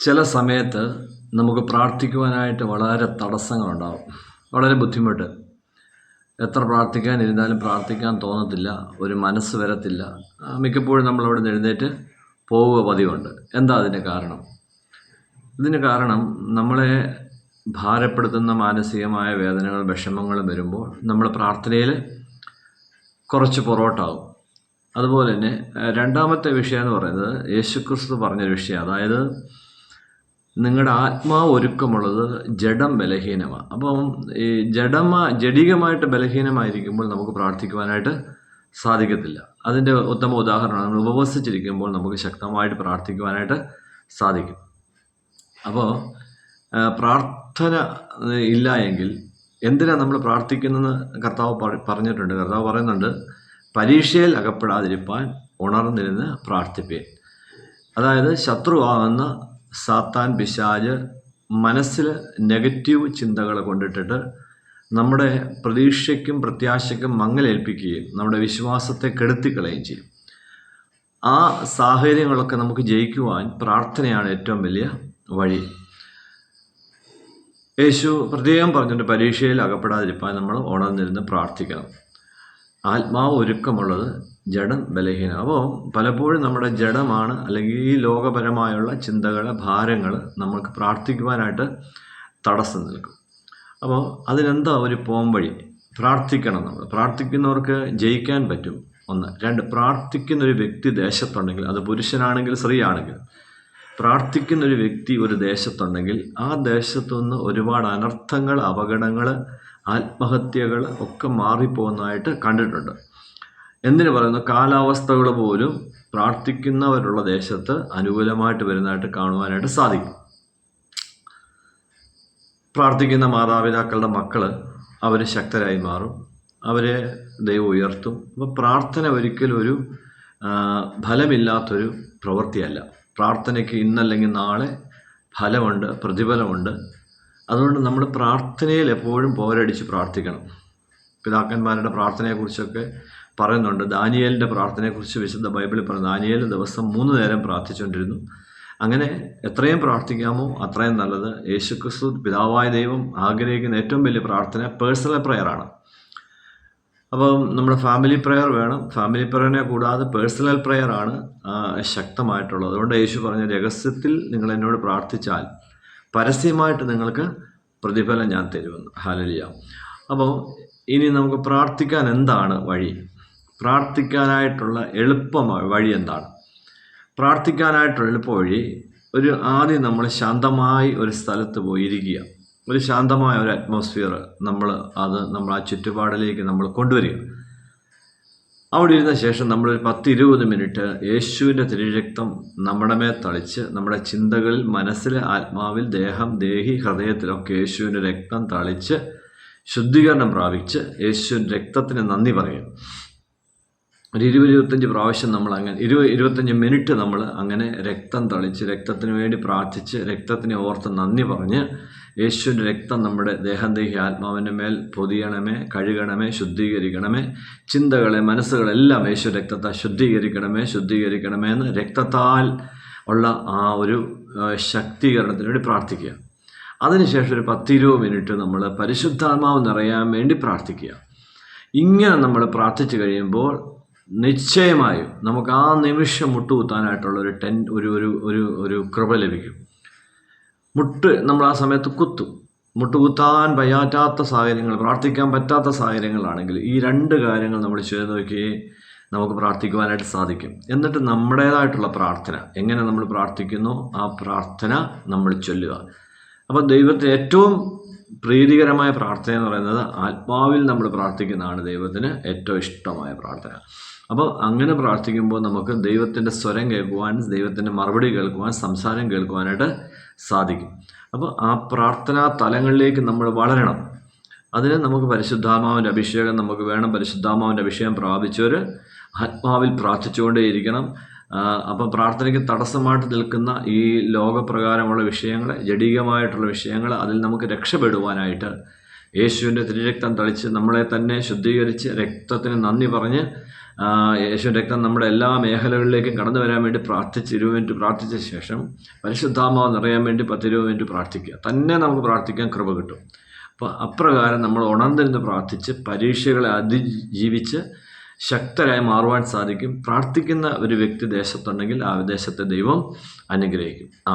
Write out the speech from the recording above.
ചില സമയത്ത് നമുക്ക് പ്രാർത്ഥിക്കുവാനായിട്ട് വളരെ തടസ്സങ്ങളുണ്ടാകും വളരെ ബുദ്ധിമുട്ട്. എത്ര പ്രാർത്ഥിക്കാനിരുന്നാലും പ്രാർത്ഥിക്കാൻ തോന്നത്തില്ല. ഒരു മനസ്സ് വരത്തില്ല. മിക്കപ്പോഴും നമ്മൾ അവിടെ എഴുന്നേറ്റ് പോവുക പതിവുണ്ട്. എന്താ അതിന് കാരണം? ഇതിന് കാരണം നമ്മളെ ഭാരപ്പെടുത്തുന്ന മാനസികമായ വേദനകൾ വിഷമങ്ങൾ വരുമ്പോൾ നമ്മൾ പ്രാർത്ഥനയിൽ കുറച്ച് പൊറോട്ടാവും അതുപോലെ തന്നെ രണ്ടാമത്തെ വിഷയം എന്ന് പറയുന്നത് യേശുക്രിസ്തു പറഞ്ഞൊരു വിഷയം. അതായത് നിങ്ങളുടെ ആത്മാവ് ഒരുക്കമുള്ളത് ജഡം ബലഹീനമാണ് അപ്പം ഈ ജഡമാ ജഡികമായിട്ട് ബലഹീനമായിരിക്കുമ്പോൾ നമുക്ക് പ്രാർത്ഥിക്കുവാനായിട്ട് സാധിക്കത്തില്ല. അതിന്റെ ഉത്തമ ഉദാഹരണമാണ് നമ്മൾ ഉപവസിച്ചിരിക്കുമ്പോൾ നമുക്ക് ശക്തമായിട്ട് പ്രാർത്ഥിക്കുവാനായിട്ട് സാധിക്കും. അപ്പോൾ പ്രാർത്ഥന ഇല്ല എങ്കിൽ എന്തിനാണ് നമ്മൾ പ്രാർത്ഥിക്കുന്നതെന്ന് കർത്താവ് പറഞ്ഞിട്ടുണ്ട്. കർത്താവ് പറയുന്നുണ്ട് പരീക്ഷയിൽ അകപ്പെടാതിരിപ്പാൻ ഉണർന്നിരുന്ന് പ്രാർത്ഥിപ്പേൻ. അതായത് ശത്രുവാകുന്ന സാത്താൻ പിശാജ് മനസ്സിൽ നെഗറ്റീവ് ചിന്തകൾ കൊണ്ടിട്ടിട്ട് നമ്മുടെ പ്രതീക്ഷയ്ക്കും പ്രത്യാശയ്ക്കും മങ്ങലേൽപ്പിക്കുകയും നമ്മുടെ വിശ്വാസത്തെ കെടുത്തിക്കളയും ചെയ്യും. ആ സാഹചര്യങ്ങളൊക്കെ നമുക്ക് ജയിക്കുവാൻ പ്രാർത്ഥനയാണ് ഏറ്റവും വലിയ വഴി. യേശു പ്രത്യേകം പറഞ്ഞിട്ട് പരീക്ഷയിൽ അകപ്പെടാതിരിക്കാൻ നമ്മൾ ഉണർന്നിരുന്ന് പ്രാർത്ഥിക്കണം. ആത്മാവ് ഒരുക്കമുള്ളത് ജഡം ബലഹീനം. അപ്പോൾ പലപ്പോഴും നമ്മുടെ ജഡമാണ് അല്ലെങ്കിൽ ഈ ലോകപരമായുള്ള ചിന്തകൾ ഭാരങ്ങൾ നമ്മൾക്ക് പ്രാർത്ഥിക്കുവാനായിട്ട് തടസ്സം നിൽക്കും. അപ്പോൾ അതിനെന്താ ഒരു പോംവഴി പ്രാർത്ഥിക്കണം നമ്മൾ. പ്രാർത്ഥിക്കുന്നവർക്ക് ജയിക്കാൻ പറ്റും. ഒന്ന്. രണ്ട്. പ്രാർത്ഥിക്കുന്ന ഒരു വ്യക്തി ദേശത്തുണ്ടെങ്കിൽ അത് പുരുഷനാണെങ്കിൽ സ്ത്രീ ആണെങ്കിൽ പ്രാർത്ഥിക്കുന്ന ഒരു വ്യക്തി ഒരു ദേശത്തുണ്ടെങ്കിൽ ആ ദേശത്തു നിന്ന് ഒരുപാട് അനർത്ഥങ്ങൾ അപകടങ്ങൾ ആത്മഹത്യകൾ ഒക്കെ മാറിപ്പോകുന്നതായിട്ട് കണ്ടിട്ടുണ്ട്. എന്തിനു പറയുന്നു? കാലാവസ്ഥകൾ പോലും പ്രാർത്ഥിക്കുന്നവരുള്ള ദേശത്ത് അനുകൂലമായിട്ട് വരുന്നതായിട്ട് കാണുവാനായിട്ട് സാധിക്കും. പ്രാർത്ഥിക്കുന്ന മാതാപിതാക്കളുടെ മക്കൾ അവർ ശക്തരായി മാറും. അവരെ ദൈവം ഉയർത്തും. അപ്പോൾ പ്രാർത്ഥന ഒരിക്കലും ഒരു ഫലമില്ലാത്തൊരു പ്രവൃത്തിയല്ല. പ്രാർത്ഥനയ്ക്ക് ഇന്നല്ലെങ്കിൽ നാളെ ഫലമുണ്ട് പ്രതിഫലമുണ്ട്. അതുകൊണ്ട് നമ്മൾ പ്രാർത്ഥനയിൽ എപ്പോഴും പോരടിച്ച് പ്രാർത്ഥിക്കണം. പിതാക്കന്മാരുടെ പ്രാർത്ഥനയെക്കുറിച്ചൊക്കെ പറയുന്നുണ്ട്. ദാനിയേലിന്റെ പ്രാർത്ഥനയെക്കുറിച്ച് വിശുദ്ധ ബൈബിളിൽ പറയുന്നു. ദാനിയേൽ ദിവസം മൂന്ന് നേരം പ്രാർത്ഥിച്ചുകൊണ്ടിരുന്നു. അങ്ങനെ എത്രയും പ്രാർത്ഥിക്കാമോ അത്രയും നല്ലത്. യേശുക്രിസ്തു പിതാവായ ദൈവം ആഗ്രഹിക്കുന്ന ഏറ്റവും വലിയ പ്രാർത്ഥന പേഴ്സണൽ പ്രെയറാണ് അപ്പം നമ്മുടെ ഫാമിലി പ്രെയർ വേണം. ഫാമിലി പ്രെയറിനെ കൂടാതെ പേഴ്സണൽ പ്രെയർ ആണ് ശക്തമായിട്ടുള്ളത്. അതുകൊണ്ട് യേശു പറഞ്ഞ രഹസ്യത്തിൽ നിങ്ങൾ എന്നോട് പ്രാർത്ഥിച്ചാൽ പരസ്യമായിട്ട് നിങ്ങൾക്ക് പ്രതിഫലം ഞാൻ തരുമെന്ന്. ഹാലലിയ അപ്പോൾ ഇനി നമുക്ക് പ്രാർത്ഥിക്കാൻ എന്താണ് വഴി? പ്രാർത്ഥിക്കാനായിട്ടുള്ള എളുപ്പമായ വഴി എന്താണ്? പ്രാർത്ഥിക്കാനായിട്ടുള്ള എളുപ്പ വഴി ഒരു ആദ്യം നമ്മൾ ശാന്തമായി ഒരു സ്ഥലത്ത് പോയി ഇരിക്കുക ഒരു ശാന്തമായ ഒരു അറ്റ്മോസ്ഫിയർ നമ്മൾ അത് നമ്മൾ ആ ചുറ്റുപാടിലേക്ക് നമ്മൾ കൊണ്ടുവരിക. അവിടെ ഇരുന്ന ശേഷം നമ്മൾ ഒരു പത്ത് ഇരുപത് മിനിറ്റ് യേശുവിന്റെ തിരുരക്തം നമ്മുടെ മേൽ തളിച്ച് നമ്മുടെ ചിന്തകളിൽ മനസ്സിൽ ആത്മാവിൽ ദേഹം ദേഹി ഹൃദയത്തിലൊക്കെ യേശുവിന്റെ രക്തം തളിച്ച് ശുദ്ധീകരണം പ്രാപിച്ച് യേശുവിന്റെ രക്തത്തിന് നന്ദി പറയും. ഒരു ഇരുപത് ഇരുപത്തഞ്ച് പ്രാവശ്യം നമ്മൾ അങ്ങനെ ഇരുപത് ഇരുപത്തഞ്ച് മിനിറ്റ് നമ്മൾ അങ്ങനെ രക്തം തളിച്ച് രക്തത്തിന് വേണ്ടി പ്രാർത്ഥിച്ച് രക്തത്തിനെ ഓർത്ത് നന്ദി പറഞ്ഞ് യേശുവിന്റെ രക്തം നമ്മുടെ ദേഹം ദേഹി ആത്മാവിന്റെ മേൽ പൊതിയണമേ കഴുകണമേ ശുദ്ധീകരിക്കണമേ. ചിന്തകളെ മനസ്സുകളെല്ലാം യേശു രക്തത്താൽ ശുദ്ധീകരിക്കണമേ ശുദ്ധീകരിക്കണമേ എന്ന് രക്തത്താൽ ഉള്ള ആ ഒരു ശക്തീകരണത്തിന് വേണ്ടി പ്രാർത്ഥിക്കുക. അതിനുശേഷം ഒരു പത്തിരുപത് മിനിറ്റ് നമ്മൾ പരിശുദ്ധാത്മാവ് നിറയാൻ വേണ്ടി പ്രാർത്ഥിക്കുക. ഇങ്ങനെ നമ്മൾ പ്രാർത്ഥിച്ചു കഴിയുമ്പോൾ നിശ്ചയമായും നമുക്ക് ആ നിമിഷം മുട്ടുകുത്താനായിട്ടുള്ള ഒരു ടെൻ ഒരു ഒരു ഒരു ഒരു കൃപ ലഭിക്കും. മുട്ട് നമ്മൾ ആ സമയത്ത് കുത്തും. മുട്ടുകുത്താൻ വയ്യാറ്റാത്ത സാഹചര്യങ്ങൾ പ്രാർത്ഥിക്കാൻ പറ്റാത്ത സാഹചര്യങ്ങളാണെങ്കിൽ ഈ രണ്ട് കാര്യങ്ങൾ നമ്മൾ ചെയ്തു നോക്കിയേ നമുക്ക് പ്രാർത്ഥിക്കുവാനായിട്ട് സാധിക്കും. എന്നിട്ട് നമ്മുടേതായിട്ടുള്ള പ്രാർത്ഥന. എങ്ങനെ നമ്മൾ പ്രാർത്ഥിക്കുന്നു? ആ പ്രാർത്ഥന നമ്മൾ ചൊല്ലുക. അപ്പോൾ ദൈവത്തിന് ഏറ്റവും പ്രീതികരമായ പ്രാർത്ഥന എന്ന് പറയുന്നത് ആത്മാവിൽ നമ്മൾ പ്രാർത്ഥിക്കുന്നതാണ് ദൈവത്തിന് ഏറ്റവും ഇഷ്ടമായ പ്രാർത്ഥന. അപ്പോൾ അങ്ങനെ പ്രാർത്ഥിക്കുമ്പോൾ നമുക്ക് ദൈവത്തിന്റെ സ്വരം കേൾക്കുവാൻ ദൈവത്തിന്റെ മറുപടി കേൾക്കുവാൻ സംസാരം കേൾക്കുവാനായിട്ട് സാധിക്കും. അപ്പോൾ ആ പ്രാർത്ഥനാ തലങ്ങളിലേക്ക് നമ്മൾ വളരണം. അതിന് നമുക്ക് പരിശുദ്ധാത്മാവിന്റെ അഭിഷേകം നമുക്ക് വേണം പരിശുദ്ധാത്മാവിന്റെ അഭിഷേകം പ്രാപിച്ചവർ ആത്മാവിൽ പ്രാർത്ഥിച്ചുകൊണ്ടേയിരിക്കണം. അപ്പം പ്രാർത്ഥനയ്ക്ക് തടസ്സമായിട്ട് നിൽക്കുന്ന ഈ ലോകപ്രകാരമുള്ള വിഷയങ്ങൾ ജഡികമായിട്ടുള്ള വിഷയങ്ങൾ അതിൽ നമുക്ക് രക്ഷപ്പെടുവാനായിട്ട് യേശുവിന്റെ തിരുരക്തം തളിച്ച് നമ്മളെ തന്നെ ശുദ്ധീകരിച്ച് രക്തത്തിന് നന്ദി പറഞ്ഞ് യേശുവിന്റെ രക്തം നമ്മുടെ എല്ലാ മേഖലകളിലേക്കും കടന്നു വരാൻ വേണ്ടി പ്രാർത്ഥിച്ച് ഇരുപത് മിനിറ്റ് പ്രാർത്ഥിച്ച ശേഷം പരിശുദ്ധാമാവ് നിറയാൻ വേണ്ടി പത്തിരുപത് മിനിറ്റ് പ്രാർത്ഥിക്കുക. തന്നെ നമുക്ക് പ്രാർത്ഥിക്കാൻ കൃപ കിട്ടും. അപ്പോൾ അപ്രകാരം നമ്മൾ ഉണർന്നിരുന്ന് പ്രാർത്ഥിച്ച് പരീക്ഷകളെ അതിജീവിച്ച് ശക്തരായി മാറുവാൻ സാധിക്കും. പ്രാർത്ഥിക്കുന്ന ഒരു വ്യക്തി ദേശത്തുണ്ടെങ്കിൽ ആ ദേശത്തെ ദൈവം അനുഗ്രഹിക്കും. ആ